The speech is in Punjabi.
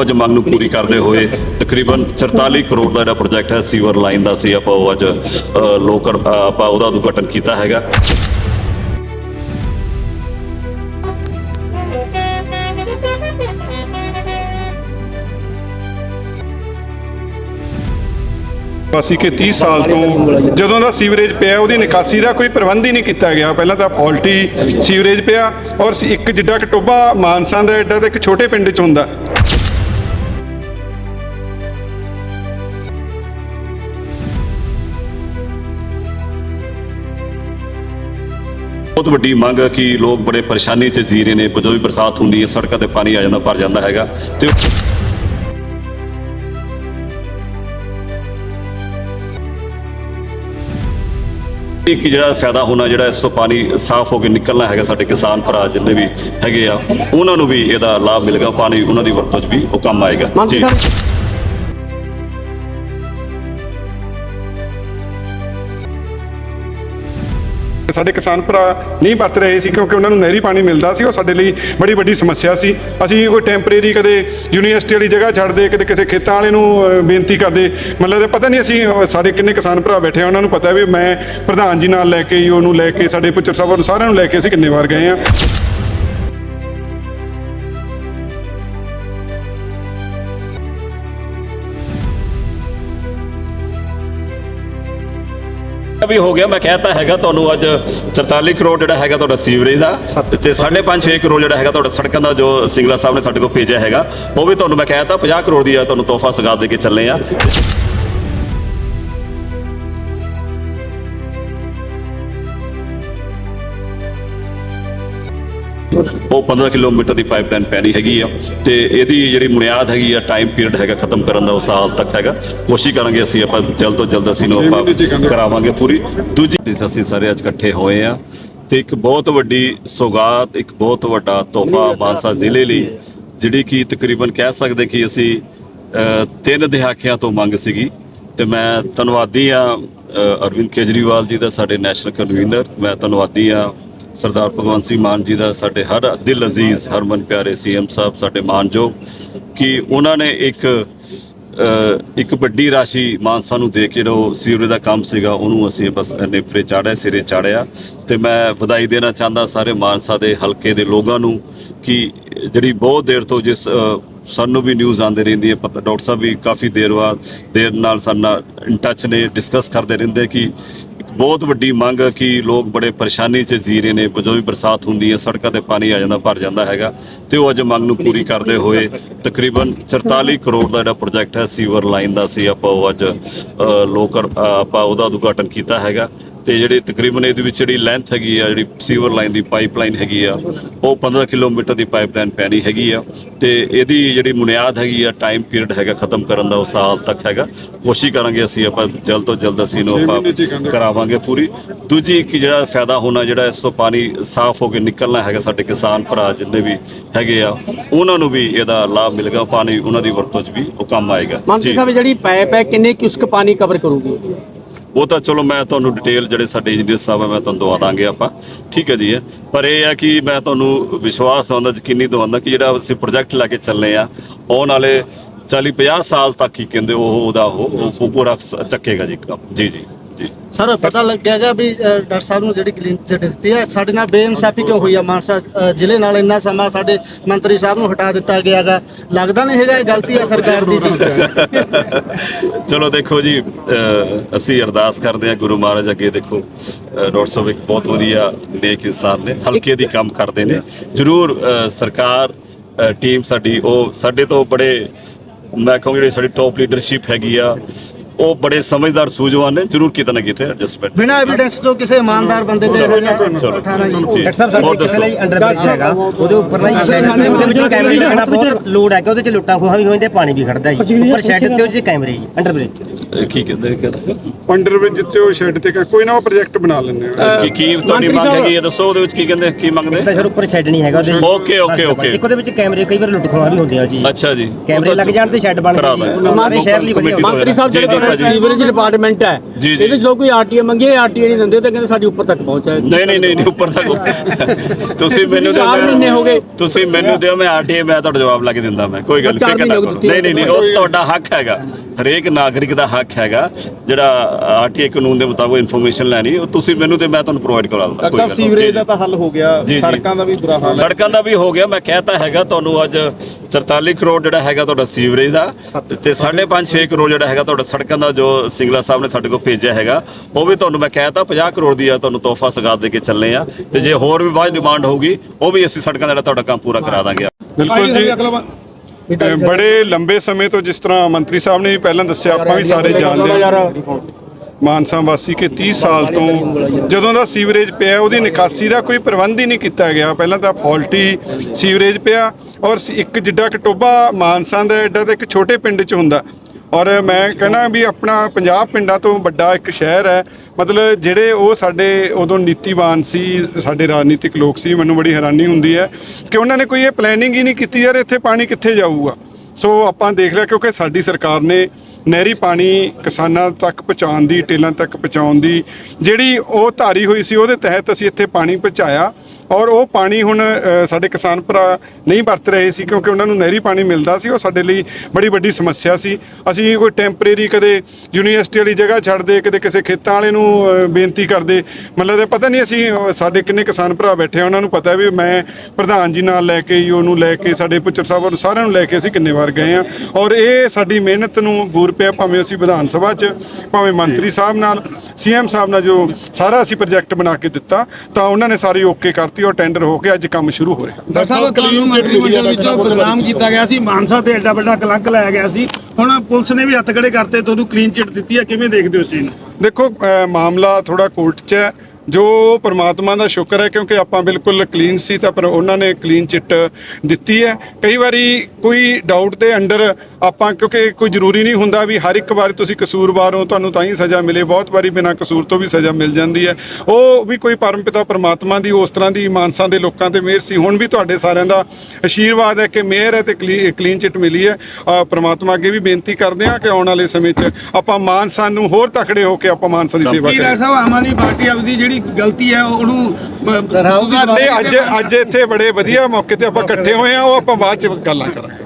ਅੱਜ ਮੰਗ ਨੂੰ ਪੂਰੀ ਕਰਦੇ ਹੋਏ ਤਕਰੀਬਨ 44 ਕਰੋੜ ਦਾ ਜਿਹੜਾ ਪ੍ਰੋਜੈਕਟ ਹੈ ਸੀਵਰ ਲਾਈਨ ਦਾ ਸੀ ਆਪਾਂ ਉਹ ਅੱਜ ਅ, ਆਪਾਂ ਉਹਦਾ ਉਦਘਾਟਨ ਕੀਤਾ ਹੈਗਾ। ਅਸੀਂ ਕਿ 30 ਸਾਲ ਤੋਂ ਜਦੋਂ ਦਾ ਸੀਵਰੇਜ ਪਿਆ ਉਹਦੀ ਨਿਕਾਸੀ ਦਾ ਕੋਈ ਪ੍ਰਬੰਧ ਹੀ ਨਹੀਂ ਕੀਤਾ ਗਿਆ। ਪਹਿਲਾਂ ਤਾਂ ਫਾਲਟੀ ਸੀਵਰੇਜ ਪਿਆ ਔਰ ਇੱਕ ਜਿੱਡਾ ਕਿ ਟੋਬਾ ਮਾਨਸਾ ਦਾ ਐਡਾ ਤੇ ਇੱਕ ਛੋਟੇ ਪਿੰਡ ਚ ਹੁੰਦਾ। ਬਹੁਤ ਵੱਡੀ ਮੰਗ ਹੈ ਕਿ ਲੋਕ ਬੜੇ ਪਰੇਸ਼ਾਨੀ 'ਚ ਜੀ ਰਹੇ ਨੇ। ਜਦੋਂ ਵੀ ਬਰਸਾਤ ਹੁੰਦੀ ਹੈ ਸੜਕਾਂ ਤੇ ਪਾਣੀ ਆ ਜਾਂਦਾ ਭਰ ਜਾਂਦਾ ਹੈਗਾ। ਤੇ ਇੱਕ ਜਿਹੜਾ ਫਾਇਦਾ ਹੋਣਾ ਜਿਹੜਾ ਇਸ ਤੋਂ ਪਾਣੀ ਸਾਫ਼ ਹੋ ਕੇ ਨਿਕਲਣਾ ਹੈਗਾ ਸਾਡੇ ਕਿਸਾਨ ਭਰਾ ਜਿੰਨੇ ਵੀ ਹੈਗੇ ਆ ਉਹਨਾਂ ਨੂੰ ਵੀ ਇਹਦਾ ਲਾਭ ਮਿਲੇਗਾ। ਪਾਣੀ ਉਹਨਾਂ ਦੀ ਵਰਤੋਂ 'ਚ ਵੀ ਉਹ ਕੰਮ ਆਏਗਾ। ਮੰਤਰੀ ਸਾਡੇ ਕਿਸਾਨ ਭਰਾ ਨਹੀਂ ਵਰਤ ਰਹੇ ਸੀ ਕਿਉਂਕਿ ਉਹਨਾਂ ਨੂੰ ਨਹਿਰੀ ਪਾਣੀ ਮਿਲਦਾ ਸੀ, ਉਹ ਸਾਡੇ ਲਈ ਬੜੀ ਵੱਡੀ ਸਮੱਸਿਆ ਸੀ। ਅਸੀਂ ਕੋਈ ਟੈਂਪਰੇਰੀ ਕਦੇ ਯੂਨੀਵਰਸਿਟੀ ਵਾਲੀ ਜਗ੍ਹਾ ਛੱਡਦੇ ਕਦੇ ਕਿਸੇ ਖੇਤਾਂ ਵਾਲੇ ਨੂੰ ਬੇਨਤੀ ਕਰਦੇ। ਮਤਲਬ ਪਤਾ ਨਹੀਂ ਅਸੀਂ ਸਾਡੇ ਕਿੰਨੇ ਕਿਸਾਨ ਭਰਾ ਬੈਠੇ ਆ, ਉਹਨਾਂ ਨੂੰ ਪਤਾ ਵੀ ਮੈਂ ਪ੍ਰਧਾਨ ਜੀ ਨਾਲ ਲੈ ਕੇ ਜੀ ਉਹਨੂੰ ਲੈ ਕੇ, ਸਾਡੇ ਪੁੱਤਰ ਸਾਹਿਬ ਨੂੰ ਸਾਰਿਆਂ ਨੂੰ ਲੈ ਕੇ ਅਸੀਂ ਕਿੰਨੇ ਵਾਰ ਗਏ ਆ। ਵੀ ਹੋ ਗਿਆ, ਮੈਂ ਕਹਿਤਾ ਹੈਗਾ ਤੁਹਾਨੂੰ ਅੱਜ 44 ਕਰੋੜ ਜਿਹੜਾ ਹੈਗਾ ਤੁਹਾਡਾ ਸੀਵਰੇਜ ਦਾ ਤੇ 5.5 6 ਕਰੋੜ ਜਿਹੜਾ ਹੈਗਾ ਤੁਹਾਡਾ ਸੜਕਾਂ ਦਾ ਜੋ ਸਿੰਗਲਾ ਸਾਹਿਬ ਨੇ ਸਾਡੇ ਕੋਲ ਭੇਜਿਆ ਹੈਗਾ, ਉਹ ਵੀ ਤੁਹਾਨੂੰ ਮੈਂ ਕਹਿਤਾ 50 ਕਰੋੜ ਦੀ ਆ ਤੁਹਾਨੂੰ ਤੋਹਫਾ ਸਗਾ ਦੇ ਕੇ ਚੱਲੇ ਆ। ਉਹ 15 ਕਿਲੋਮੀਟਰ ਦੀ ਪਾਈਪਲਾਈਨ ਪੈਣੀ ਹੈਗੀ ਆ ਤੇ ਇਹਦੀ ਜਿਹੜੀ ਬੁਨਿਆਦ ਹੈਗੀ ਆ ਟਾਈਮ ਪੀਰੀਅਡ ਹੈਗਾ ਖਤਮ ਕਰਨ ਦਾ ਉਹ ਸਾਲ ਤੱਕ ਹੈਗਾ। ਕੋਸ਼ਿਸ਼ ਕਰਾਂਗੇ ਅਸੀਂ ਆਪਾਂ ਜਲਦ ਤੋਂ ਜਲਦ ਅਸੀਂ ਨੂੰ ਆਪਾਂ। ਕਰਾਵਾਂਗੇ ਪੂਰੀ। ਦੂਜੀ ਅਸੀਂ ਸਾਰੇ ਅੱਜ ਇਕੱਠੇ ਹੋਏ ਆ ਤੇ ਇੱਕ ਬਹੁਤ ਵੱਡੀ ਸੌਗਾਤ ਇੱਕ ਬਹੁਤ ਵੱਡਾ ਤੋਹਫਾ ਮਾਨਸਾ ਜ਼ਿਲ੍ਹੇ ਲਈ ਜਿਹੜੀ ਕਿ ਤਕਰੀਬਨ ਕਹਿ ਸਕਦੇ ਕਿ ਅਸੀਂ ਤਿੰਨ ਦਹਾਕਿਆਂ ਤੋਂ ਮੰਗ ਸੀਗੀ। ਤੇ ਮੈਂ ਧੰਨਵਾਦੀ ਆ ਅਰਵਿੰਦ ਕੇਜਰੀਵਾਲ ਜੀ ਦਾ ਸਾਡੇ ਨੈਸ਼ਨਲ ਕਨਵੀਨਰ ਮੈਂ ਧੰਨਵਾਦੀ ਆ ਸਰਦਾਰ ਭਗਵੰਤ ਸਿੰਘ ਮਾਨ ਜੀ ਦਾ ਸਾਡੇ ਹਰ ਦਿਲ ਅਜ਼ੀਜ਼ ਹਰਮਨ ਪਿਆਰੇ ਸੀਐਮ ਸਾਹਿਬ, ਸਾਡੇ ਮਾਨਯੋਗ, ਕਿ ਉਹਨਾਂ ਨੇ ਇੱਕ ਇੱਕ ਵੱਡੀ ਰਾਸ਼ੀ ਮਾਨਸਾ ਨੂੰ ਦੇ ਕੇ ਜੋ ਸੀਵਰੇਜ ਦਾ ਕੰਮ ਸੀਗਾ, ਉਹਨੂੰ ਅਸੀਂ ਬਸ ਨੇਪਰੇ ਚਾੜਿਆ, ਸਿਰੇ ਚਾੜਿਆ। ਤੇ ਮੈਂ ਵਧਾਈ ਦੇਣਾ ਚਾਹੁੰਦਾ ਸਾਰੇ ਮਾਨਸਾ ਦੇ ਹਲਕੇ ਦੇ ਲੋਕਾਂ ਨੂੰ ਕਿ ਜਿਹੜੀ ਬਹੁਤ ਦੇਰ ਤੋਂ ਜਿਸ ਸਾਨੂੰ ਵੀ ਨਿਊਜ਼ ਆਉਂਦੇ ਰਹਿੰਦੀ ਹੈ, ਪਤਾ, ਡਾਕਟਰ ਸਾਹਿਬ ਵੀ ਕਾਫੀ ਦੇਰ ਬਾਅਦ, ਦੇਰ ਨਾਲ ਸਾਡੇ ਨਾਲ ਇਨ ਟੱਚ ਨੇ ਡਿਸਕਸ ਕਰਦੇ ਰਹਿੰਦੇ ਕਿ ਇੱਕ ਬਹੁਤ ਵੱਡੀ ਮੰਗ ਕਿ ਲੋਕ ਬੜੇ ਪਰੇਸ਼ਾਨੀ 'ਚ ਜੀ ਰਹੇ ਨੇ ਜਦੋਂ ਵੀ ਬਰਸਾਤ ਹੁੰਦੀ ਹੈ, ਸੜਕਾਂ ਤੇ ਪਾਣੀ ਆ ਜਾਂਦਾ, ਭਰ ਜਾਂਦਾ ਹੈਗਾ ਤੇ ਉਹ ਅੱਜ ਮੰਗ ਨੂੰ ਪੂਰੀ ਕਰਦੇ ਹੋਏ ਤਕਰੀਬਨ 44 ਕਰੋੜ ਦਾ ਜਿਹੜਾ ਪ੍ਰੋਜੈਕਟ ਹੈ, ਸੀਵਰ ਲਾਈਨ ਦਾ ਸੀ, ਆਪਾਂ ਉਹ ਅੱਜ ਲੋਕ ਆਪਾਂ ਉਹਦਾ ਉਦਘਾਟਨ ਕੀਤਾ ਹੈਗਾ। ਤੇ ਜਿਹੜੀ ਤਕਰੀਬਨ ਇਹਦੇ ਵਿੱਚ ਜਿਹੜੀ ਲੈਂਥ ਹੈਗੀ ਆ ਜਿਹੜੀ ਸੀਵਰ ਲਾਈਨ ਦੀ ਪਾਈਪਲਾਈਨ ਹੈਗੀ ਆ ਉਹ 15 ਕਿਲੋਮੀਟਰ ਦੀ ਪਾਈਪਲਾਈਨ ਪੈਣੀ ਹੈਗੀ ਆ। ਤੇ ਇਹਦੀ ਜਿਹੜੀ ਬੁਨਿਆਦ ਹੈਗੀ ਆ ਟਾਈਮ ਪੀਰੀਅਡ ਹੈਗਾ ਖਤਮ ਕਰਨ ਦਾ ਉਹ ਸਾਲ ਤੱਕ ਹੈਗਾ। ਕੋਸ਼ਿਸ਼ ਕਰਾਂਗੇ ਅਸੀਂ ਆਪਾਂ ਜਲਦ ਤੋਂ ਜਲਦ ਅਸੀਂ ਨੂੰ ਆਪਾਂ। ਕਰਾਵਾਂਗੇ ਪੂਰੀ। ਦੂਜੀ ਇੱਕ ਜਿਹੜਾ ਫਾਇਦਾ ਹੋਣਾ ਜਿਹੜਾ ਇਸ ਤੋਂ ਪਾਣੀ ਸਾਫ਼ ਹੋ ਕੇ ਨਿਕਲਣਾ ਹੈਗਾ ਸਾਡੇ ਕਿਸਾਨ ਭਰਾ ਜਿੰਨੇ ਵੀ ਹੈਗੇ ਆ ਉਹਨਾਂ ਨੂੰ ਵੀ ਇਹਦਾ ਲਾਭ ਮਿਲੇਗਾ ਪਾਣੀ ਉਹਨਾਂ ਦੀ ਵਰਤੋਂ 'ਚ ਵੀ ਉਹ ਕੰਮ ਆਏਗਾ। ਮੰਤਰੀ ਸਾਹਿਬ ਜਿਹੜੀ ਪਾਈਪ ਹੈ ਕਿੰਨੇ ਕਿਉਸਕ ਪਾਣੀ ਕਵਰ ਕਰੂਗੀ? ਉਹ ਤਾਂ ਚਲੋ ਮੈਂ ਤੁਹਾਨੂੰ ਡਿਟੇਲ ਜਿਹੜੇ ਸਾਡੇ ਇੰਜੀਨੀਅਰ ਸਾਹਿਬ ਆ, ਮੈਂ ਤੁਹਾਨੂੰ ਦਵਾ ਦਾਂਗੇ ਆਪਾਂ। ਠੀਕ ਹੈ ਜੀ ਪਰ ਇਹ ਹੈ ਕਿ ਮੈਂ ਤੁਹਾਨੂੰ ਵਿਸ਼ਵਾਸ ਦਵਾਉਂਦਾ, ਯਕੀਨੀ ਦਵਾਉਂਦਾ ਕਿ ਜਿਹੜਾ ਅਸੀਂ ਪ੍ਰੋਜੈਕਟ ਲੈ ਕੇ ਚੱਲੇ ਆ ਆਉਣ ਵਾਲੇ 40 50 ਸਾਲ ਤੱਕ ਹੀ ਕਹਿੰਦੇ ਉਹ, ਉਹਦਾ ਉਹ ਉਹ ਪੂਰਾ ਚੱਕੇਗਾ ਜੀ ਜੀ ਜੀ। ਸਰ ਪਤਾ ਲੱਗਿਆਗਾ ਵੀ ਅ, ਡਾਕਟਰ ਸਾਹਿਬ ਨੂੰ ਜਿਹੜੀ ਕਲੀਨ ਚਿੱਟ ਦਿੱਤੀ ਹੈ ਸਾਡੇ ਨਾਲ ਬੇਇਨਸਾਫੀ ਕਿਉਂ ਹੋਈ ਆ? ਮਾਨਸਾ ਅ, ਜ਼ਿਲ੍ਹੇ ਨਾਲ ਇੰਨਾ ਸਮਾਂ ਸਾਡੇ ਮੰਤਰੀ ਸਾਹਿਬ ਨੂੰ ਹਟਾ ਦਿੱਤਾ ਗਿਆਗਾ ਲੱਗਦਾ ਨਹੀਂ ਹੈਗਾ ਇਹ ਗਲਤੀ ਹੈ ਸਰਕਾਰ ਦੀ ਜੀ। ਚਲੋ ਦੇਖੋ ਜੀ ਅਹ ਅਸੀਂ ਅਰਦਾਸ ਕਰਦੇ ਹਾਂ ਗੁਰੂ ਮਹਾਰਾਜ ਅੱਗੇ ਦੇਖੋ ਅਹ ਡਾਕਟਰ ਸਾਹਿਬ ਇੱਕ ਬਹੁਤ ਵਧੀਆ ਨੇਕ ਇਨਸਾਨ ਨੇ ਹਲਕੇ ਦੀ ਕੰਮ ਕਰਦੇ ਨੇ। ਜ਼ਰੂਰ ਅਹ ਸਰਕਾਰ ਅਹ ਟੀਮ ਸਾਡੀ ਉਹ ਸਾਡੇ ਤੋਂ ਬੜੇ ਮੈਂ ਕਹਾਂਗਾ ਜਿਹੜੀ ਸਾਡੀ ਟੌਪ ਲੀਡਰਸ਼ਿਪ ਹੈਗੀ ਆ ਉਹ ਬੜੇ ਸਮਝਦਾਰ ਸੂਝਵਾਨ ਨੇ ਜ਼ਰੂਰ ਕਿਤੇ ਨਾ ਕਿਤੇ ਐਡਜਸਟਮੈਂਟ ਬਿਨਾਂ ਐਵੀਡੈਂਸ ਤੋਂ ਕਿਸੇ ਇਮਾਨਦਾਰ ਬੰਦੇ ਤੇ ਇਹੋ ਜਿਹਾ ਚਲੋ ਉਠਾਉਣਾ ਜੀ ਜੀ ਡਾਕਟਰ ਸਾਹਿਬ ਸਾਡੇ ਪਹਿਲਾਂ ਹੀ ਅੰਡਰ ਬ੍ਰਿਜ ਹੈਗਾ ਉਹਦੇ ਉੱਪਰ ਨਾ ਹੀ ਉਹਦੇ ਵਿੱਚ ਕੈਮਰੇ ਲੱਗਣਾ ਬਹੁਤ ਲੋਡ ਹੈਗਾ ਉਹਦੇ ਚ ਲੁੱਟਾਂ ਖੋਹਾਂ ਵੀ ਹੋ ਜਾਂਦੇ ਪਾਣੀ ਵੀ ਖੜਦਾ ਜੀ। ਉੱਪਰ ਸ਼ੈੱਡ ਤੇ ਉਹਦੇ ਚ ਕੈਮਰੇ ਜੀ ਅੰਡਰ ਬ੍ਰਿਜ ਇਹ ਕੀ ਕਹਿੰਦੇ ਕਹਿੰਦੇ ਅੰਡਰ ਬ੍ਰਿਜ ਤੇ ਉਹ ਸ਼ੈੱਡ ਤੇ ਕੋਈ ਨਾ ਉਹ ਪ੍ਰੋਜੈਕਟ ਬਣਾ ਲੈਂਦੇ ਆ। ਕੀ ਕੀ ਤੁਹਾਡੀ ਮੰਗ ਹੈਗੀ ਹੈ? ਦੱਸੋ ਉਹਦੇ ਵਿੱਚ ਕੀ ਕਹਿੰਦੇ ਕੀ ਮੰਗਦੇ? ਤਾਂ ਸਰ ਉੱਪਰ ਸ਼ੈੱਡ ਨਹੀਂ ਹੈਗਾ ਉਹਦੇ Okay, okay, okay. ਇੱਕ ਉਹਦੇ ਵਿੱਚ ਕੈਮਰੇ ਕਈ ਵਾਰ ਲੁੱਟ ਖੋਹਾਂ ਵੀ ਹੁੰਦੇ ਆ ਜੀ। ਅੱਛਾ ਜੀ। ਕੈਮਰੇ ਲੱਗ ਜਾਣ ਤੇ ਸ਼ੈੱਡ ਬਣ ਜਾਂਦੀ ਲਈ ਤੋਂ ਮੰਤਰੀ ਸਾਹਿਬ ਜੀ, ਜੀ, ਜਿਹੜੇ ਭਾਜੀ। ਸੀਵਰੇਜ ਡਿਪਾਰਟਮੈਂਟ ਹੈ। ਜੀ, ਜੀ। ਇਹਦੇ ਜਦੋਂ ਕੋਈ ਆਰਟੀਏ ਮੰਗੇ ਆਰਟੀਏ ਨਹੀਂ ਦਿੰਦੇ ਤਾਂ ਕਹਿੰਦੇ ਸਾਡੀ ਉੱਪਰ ਤੱਕ ਪਹੁੰਚ ਹੈ। ਨਹੀਂ ਨਹੀਂ ਨਹੀਂ ਨਹੀਂ, ਉੱਪਰ ਤੱਕ ਤੁਸੀਂ ਮੈਨੂੰ ਦਿਓ ਚਾਰ ਮਹੀਨੇ ਹੋ ਗਏ। ਤੁਸੀਂ ਮੈਨੂੰ ਦਿਓ ਮੈਂ ਆਰਟੀਏ ਮੈਂ ਤੁਹਾਡਾ ਜਵਾਬ ਲਾ ਕੇ ਦਿੰਦਾ ਮੈਂ। ਕੋਈ ਗੱਲ ਚਾਰ ਫਿਕਰ ਨਾ ਮਹੀਨੇ ਹੋ ਕਰੋ ਗਏ ਨਹੀਂ ਨਹੀਂ ਨਹੀਂ ਉਹ ਤੁਹਾਡਾ ਹੱਕ ਹੈਗਾ। ਹਰੇਕ ਨਾਗਰਿਕ ਦਾ ਹੱਕ ਹੈਗਾ। ਜਿਹੜਾ ਆਰਟੀਏ ਕਾਨੂੰਨ ਦੇ ਮੁਤਾਬਕ ਇਨਫੋਰਮੇਸ਼ਨ ਲੈਣੀ ਉਹ ਤੁਸੀਂ ਮੈਨੂੰ ਤੇ ਮੈਂ ਤੁਹਾਨੂੰ ਪ੍ਰੋਵਾਈਡ ਕਰਾ ਡਾਕਟਰ ਸਾਹਿਬ ਕੋਈ ਗੱਲ ਨਹੀਂ। ਸੀਵਰੇਜ ਦਾ ਤਾਂ ਹੱਲ ਹੋ ਗਿਆ। ਜੀ, ਜੀ। ਸੜਕਾਂ ਦਾ ਵੀ ਬੁਰਾ ਹਾਲ ਹੈ। ਸੜਕਾਂ ਦਾ ਵੀ ਹੋ ਗਿਆ ਮੈਂ ਕਹਿਤਾ ਹੈਗਾ ਤੁਹਾਨੂੰ ਅੱਜ 44 ਕਰੋੜ ਜਿਹੜਾ ਹੈਗਾ ਤੁਹਾਡਾ ਸੀਵਰੇਜ ਦਾ ਤੇ 5.5 6 ਕਰੋੜ ਜਿਹੜਾ ਹੈਗਾ ਤੁਹਾਡਾ ਸੜਕਾਂ ਦਾ ਜੋ ਸਿੰਗਲਾ ਸਾਹਿਬ ਨੇ ਸਾਡੇ ਕੋਲ ਭੇਜਿਆ ਹੈਗਾ ਉਹ ਵੀ ਤੁਹਾਨੂੰ ਮੈਂ ਕਹਿਤਾ 50 ਕਰੋੜ ਦੀ ਆ ਤੁਹਾਨੂੰ ਤੋਹਫਾ ਸਗਾਤ ਦੇ ਕੇ ਚੱਲੇ ਆ ਤੇ ਜੇ ਹੋਰ ਵੀ ਬਾਅਦ ਡਿਮਾਂਡ ਹੋਊਗੀ ਉਹ ਵੀ ਅਸੀਂ ਸੜਕਾਂ ਦਾ ਜਿਹੜਾ ਤੁਹਾਡਾ ਕੰਮ ਪੂਰਾ ਕਰਾ ਦਾਂਗੇ। ਬਿਲਕੁਲ ਜੀ। ਬੜੇ ਲੰਬੇ ਸਮੇਂ ਤੋਂ ਜਿਸ ਤਰ੍ਹਾਂ ਮੰਤਰੀ ਸਾਹਿਬ ਨੇ ਵੀ ਪਹਿਲਾਂ ਦੱਸਿਆ ਆਪਾਂ ਵੀ ਸਾਰੇ ਜਾਣਦੇ ਹਾਂ ਮਾਨਸਾ ਵਾਸੀ ਕਿ 30 ਸਾਲ ਤੋਂ ਜਦੋਂ ਦਾ ਸੀਵਰੇਜ ਪਿਆ, ਉਹਦੀ ਨਿਕਾਸੀ ਦਾ ਕੋਈ ਪ੍ਰਬੰਧ ਹੀ ਨਹੀਂ ਕੀਤਾ ਗਿਆ। ਪਹਿਲਾਂ ਤਾਂ ਫਾਲਟੀ ਸੀਵਰੇਜ ਪਿਆ ਔਰ ਇੱਕ ਜਿੱਡਾ ਕਿ ਮਾਨਸਾ ਦਾ ਐਡਾ ਤਾਂ ਇੱਕ ਛੋਟੇ ਪਿੰਡ 'ਚ ਹੁੰਦਾ। ਔਰ ਮੈਂ ਕਹਿਣਾ ਵੀ ਆਪਣਾ 50 ਪਿੰਡਾਂ ਤੋਂ ਵੱਡਾ ਇੱਕ ਸ਼ਹਿਰ ਹੈ। ਮਤਲਬ ਜਿਹੜੇ ਉਹ ਸਾਡੇ ਉਦੋਂ ਨੀਤੀਵਾਨ ਸੀ, ਸਾਡੇ ਰਾਜਨੀਤਿਕ ਲੋਕ ਸੀ, ਮੈਨੂੰ ਬੜੀ ਹੈਰਾਨੀ ਹੁੰਦੀ ਹੈ ਕਿ ਉਹਨਾਂ ਨੇ ਕੋਈ ਇਹ ਪਲੈਨਿੰਗ ਹੀ ਨਹੀਂ ਕੀਤੀ, ਯਾਰ ਇੱਥੇ ਪਾਣੀ ਕਿੱਥੇ ਜਾਊਗਾ? ਸੋ ਆਪਾਂ ਦੇਖ ਲਿਆ ਕਿਉਂਕਿ ਸਾਡੀ ਸਰਕਾਰ ਨੇ ਨਹਿਰੀ ਪਾਣੀ ਕਿਸਾਨਾਂ ਤੱਕ ਪਹੁੰਚਾਉਣ ਦੀ ਟੇਲਾਂ ਤੱਕ ਪਹੁੰਚਾਉਣ ਦੀ ਜਿਹੜੀ ਉਹ ਧਾਰੀ ਹੋਈ ਸੀ ਉਹਦੇ ਤਹਿਤ ਅਸੀਂ ਇੱਥੇ ਪਾਣੀ ਪਹੁੰਚਾਇਆ ਔਰ ਉਹ ਪਾਣੀ ਹੁਣ ਅ, ਸਾਡੇ ਕਿਸਾਨ ਭਰਾ ਨਹੀਂ ਵਰਤ ਰਹੇ ਸੀ ਕਿਉਂਕਿ ਉਹਨਾਂ ਨੂੰ ਨਹਿਰੀ ਪਾਣੀ ਮਿਲਦਾ ਸੀ ਉਹ ਸਾਡੇ ਲਈ ਬੜੀ ਵੱਡੀ ਸਮੱਸਿਆ ਸੀ। ਅਸੀਂ ਕੋਈ ਟੈਂਪਰੇਰੀ ਕਦੇ ਯੂਨੀਵਰਸਿਟੀ ਵਾਲੀ ਜਗ੍ਹਾ ਛੱਡਦੇ ਕਦੇ ਕਿਸੇ ਖੇਤਾਂ ਵਾਲੇ ਨੂੰ ਅ, ਬੇਨਤੀ ਕਰਦੇ ਮਤਲਬ ਇਹ ਪਤਾ ਨਹੀਂ ਅਸੀਂ ਅ, ਸਾਡੇ ਕਿੰਨੇ ਕਿਸਾਨ ਭਰਾ ਬੈਠੇ ਆ ਉਹਨਾਂ ਨੂੰ ਪਤਾ ਵੀ ਮੈਂ ਪ੍ਰਧਾਨ ਜੀ ਨਾਲ ਲੈ ਕੇ ਈਓ ਨੂੰ ਲੈ ਕੇ ਸਾਡੇ ਪੁੱਚਰ ਸਾਹਿਬ ਨੂੰ ਸਾਰਿਆਂ ਨੂੰ ਲੈ ਕੇ ਅਸੀਂ ਕਿੰਨੇ ਵਾਰ ਗਏ ਆ। ਔਰ ਇਹ ਸਾਡੀ ਮਿਹਨਤ ਨੂੰ ਬੂਰ ਪਿਆ ਭਾਵੇਂ ਅਸੀਂ ਵਿਧਾਨ ਸਭਾ 'ਚ ਭਾਵੇਂ ਮੰਤਰੀ ਸਾਹਿਬ ਨਾਲ ਸੀਐਮ ਸਾਹਿਬ ਨਾਲ ਜੋ ਸਾਰਾ ਅਸੀਂ ਪ੍ਰੋਜੈਕਟ ਬਣਾ ਕੇ ਦਿੱਤਾ ਤਾਂ ਉਹਨਾਂ ਨੇ ਸਾਰੀ ਓਕੇ ਕਰਤੀ ਔਰ ਟੈਂਡਰ ਹੋ ਕੇ ਅੱਜ ਕੰਮ ਸ਼ੁਰੂ ਹੋ ਰਿਹਾ। ਡਾਕਟਰ ਸਾਹਿਬ ਤੁਹਾਨੂੰ ਮੰਤਰੀ ਮੰਡਲ ਵਿੱਚੋਂ ਬਦਨਾਮ ਕੀਤਾ ਗਿਆ ਸੀ ਮਾਨਸਾ ਤੇ ਐਡਾ ਵੱਡਾ ਕਲੰਕ ਲਾਇਆ ਗਿਆ ਸੀ। ਹੁਣ ਪੁਲਿਸ ਨੇ ਵੀ ਹੱਥ ਖੜੇ ਕਰਤੇ ਤੁਹਾਨੂੰ ਕਲੀਨ ਚਿੱਟ ਦਿੱਤੀ ਹੈ ਕਿਵੇਂ ਦੇਖਦੇ ਹੋ ਇਸ ਚੀਜ਼ ਨੂੰ? ਦੇਖੋ ਮਾਮਲਾ ਥੋੜਾ ਕੋਰਟ 'ਚ ਹੈ। ਜੋ ਪਰਮਾਤਮਾ ਦਾ ਸ਼ੁਕਰ ਹੈ ਕਿਉਂਕਿ ਆਪਾਂ ਬਿਲਕੁਲ ਕਲੀਨ ਸੀ ਤਾਂ ਪਰ ਉਹਨਾਂ ਨੇ ਕਲੀਨ ਚਿੱਟ ਦਿੱਤੀ ਹੈ। ਕਈ ਵਾਰੀ ਕੋਈ ਡਾਊਟ ਦੇ ਅੰਡਰ ਆਪਾਂ ਕਿਉਂਕਿ ਕੋਈ ਜ਼ਰੂਰੀ ਨਹੀਂ ਹੁੰਦਾ ਵੀ ਹਰ ਇੱਕ ਵਾਰ ਤੁਸੀਂ ਕਸੂਰਵਾਰ ਹੋ ਤੁਹਾਨੂੰ ਤਾਂ ਹੀ ਸਜ਼ਾ ਮਿਲੇ। ਬਹੁਤ ਵਾਰੀ ਬਿਨਾਂ ਕਸੂਰ ਤੋਂ ਵੀ ਸਜ਼ਾ ਮਿਲ ਜਾਂਦੀ ਹੈ। ਉਹ ਵੀ ਕੋਈ ਪਰਮਪਿਤਾ ਪਰਮਾਤਮਾ ਦੀ ਉਸ ਤਰ੍ਹਾਂ ਦੀ ਮਾਨਸਾਂ ਦੇ ਲੋਕਾਂ ਤੇ ਮਿਹਰ ਸੀ। ਹੁਣ ਵੀ ਤੁਹਾਡੇ ਸਾਰਿਆਂ ਦਾ ਆਸ਼ੀਰਵਾਦ ਹੈ ਕਿ ਮਿਹਰ ਹੈ ਤੇ ਕਲੀਨ ਚਿੱਟ ਮਿਲੀ ਹੈ। ਪਰਮਾਤਮਾ ਅੱਗੇ ਵੀ ਬੇਨਤੀ ਕਰਦੇ ਹਾਂ ਕਿ ਆਉਣ ਵਾਲੇ ਸਮੇਂ 'ਚ ਆਪਾਂ ਮਾਨਸਾਂ ਨੂੰ ਹੋਰ ਤਕੜੇ ਹੋ ਕੇ ਆਪਾਂ ਮਾਨਸਾਂ ਦੀ ਸੇਵਾ ਕਰੀਏ। ਸਾਹਿਬ ਆਮ ਆਦਮੀ ਪਾਰਟੀ ਆਪਦੀ ਜਿਹੜੀ ਗਲਤੀ ਹੈ ਉਹਨੂੰ ਅੱਜ ਅੱਜ ਇੱਥੇ ਬੜੇ ਵਧੀਆ ਮੌਕੇ ਤੇ ਆਪਾਂ ਇਕੱਠੇ ਹੋਏ ਆ ਉਹ ਆਪਾਂ ਬਾਅਦ ਚ ਗੱਲਾਂ ਕਰਾਂਗੇ।